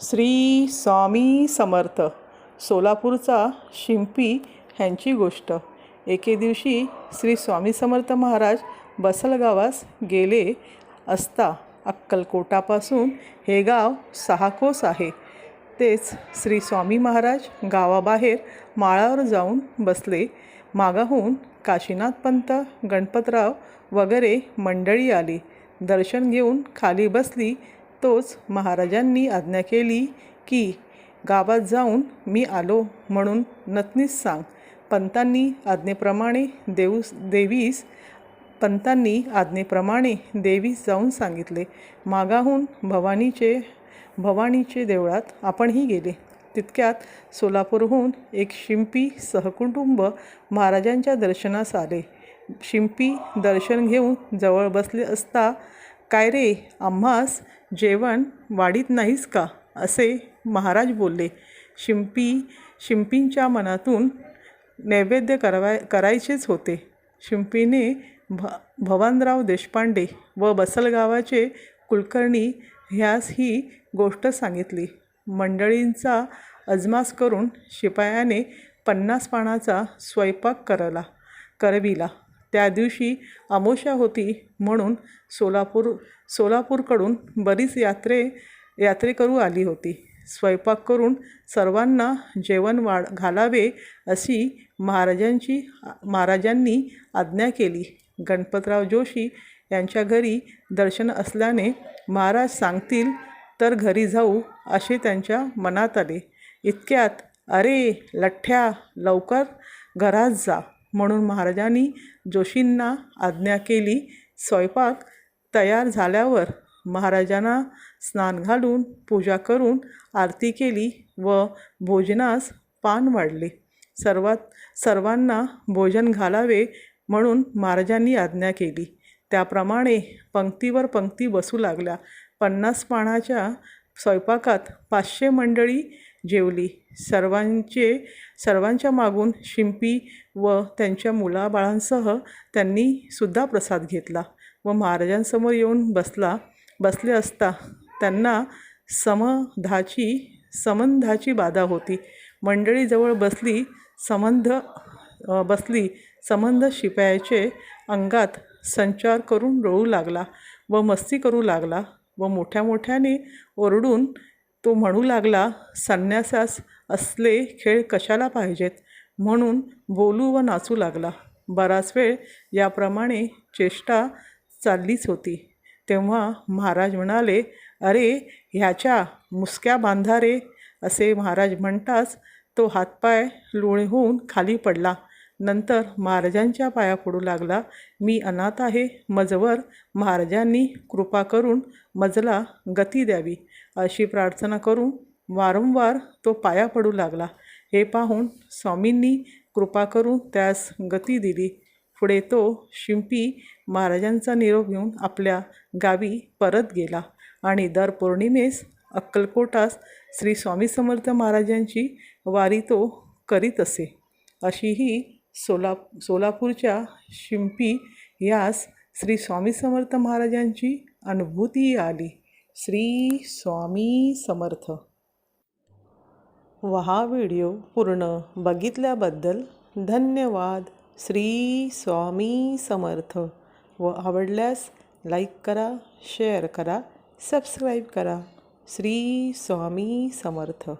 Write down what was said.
श्री स्वामी समर्थ. सोलापूरचा शिंपी ह्यांची गोष्ट. एके दिवशी श्री स्वामी समर्थ महाराज बसलगावास गेले असता अक्कलकोटापासून हे गाव सहा कोस आहे. तेच श्री स्वामी महाराज गावाबाहेर माळावर जाऊन बसले. मागाहून काशीनाथ पंत गणपतराव वगैरे मंडळी आली. दर्शन घेऊन खाली बसली. तोच महाराजांनी आज्ञा केली की गावात जाऊन मी आलो म्हणून नथनीस सांग. पंतांनी आज्ञेप्रमाणे देऊस देवीस पंतांनी आज्ञेप्रमाणे देवीस जाऊन सांगितले. मागाहून भवानीचे भवानीचे देवळात आपणही गेले. तितक्यात सोलापूरहून एक शिंपी सहकुटुंब महाराजांच्या दर्शनास आले. शिंपी दर्शन घेऊन जवळ बसले असता काय रे आम्हास जेवण वाढीत नाहीस का? असे महाराज बोलले. शिंपी शिंपींच्या मनातून नैवेद्य करावाय करायचेच होते. शिंपीने भ भवानराव देशपांडे व बसलगावाचे कुलकर्णी ह्यास ही गोष्ट सांगितली. मंडळींचा अजमास करून शिपायाने पन्नास पानाचा स्वयंपाक करला करविला. त्या दिवशी अमोशा होती म्हणून सोलापूर सोलापूरकडून बरीच यात्रे यात्रेकरू आली होती. स्वयंपाक करून सर्वांना जेवण वाढ घालावे अशी महाराजांची महाराजांनी आज्ञा केली. गणपतराव जोशी यांच्या घरी दर्शन असल्याने महाराज सांगतील तर घरी जाऊ असे त्यांच्या मनात आले. इतक्यात अरे लठ्ठ्या लवकर घरात जा. म्हणून महाराजांनी जोशींना आज्ञा केली. स्वयंपाक तयार झाल्यावर महाराजांना स्नान घालून पूजा करून आरती केली व भोजनास पान वाढले. सर्वात सर्वांना भोजन घालावे म्हणून महाराजांनी आज्ञा केली. त्याप्रमाणे पंक्तीवर पंक्ती बसू लागल्या. पन्नास पानाच्या स्वयंपाकात पाचशे मंडळी जेवली. सर्वांचे सर्वांच्या मागून शिंपी व त्यांच्या मुलाबाळांसह त्यांनी सुद्धा प्रसाद घेतला व महाराजांसमोर येऊन बसला. बसले असता त्यांना समधाची संबंधाची बाधा होती. मंडळीजवळ बसली संबंध बसली संबंध शिपायाचे अंगात संचार करून रोळू लागला व मस्ती करू लागला व मोठ्या मोठ्याने ओरडून तो म्हणू लागला संन्यासास असले खेळ कशाला पाहिजेत? म्हणून बोलू व नाचू लागला. बराच वेळ याप्रमाणे चेष्टा चाललीच होती. तेव्हा महाराज म्हणाले अरे ह्याच्या मुसक्या बांधा रे असे महाराज म्हणताच तो हातपाय लोळे होऊन खाली पडला. नंतर महाराजांच्या पाया पडू लागला. मी अनाथ आहे. मजवर महाराजांनी कृपा करून मजला गती द्यावी. अशी प्रार्थना करून वारंवार तो पाया पडू लागला. हे पाहून स्वामींनी कृपा करून त्यास गती दिली. पुढे तो शिंपी महाराजांचा निरोप घेऊन आपल्या गावी परत गेला आणि दर पौर्णिमेस अक्कलकोटास श्री स्वामी समर्थ महाराजांची वारी तो करीत असे. अशी ही सोला सोलापूरच्या शिंपी यास श्री स्वामी समर्थ महाराजांची अनुभूती आली. श्री स्वामी समर्थ. व हा व्हिडिओ पूर्ण बघितल्याबद्दल धन्यवाद. श्री स्वामी समर्थ. व आवडल्यास लाईक करा शेअर करा सबस्क्राईब करा. श्री स्वामी समर्थ.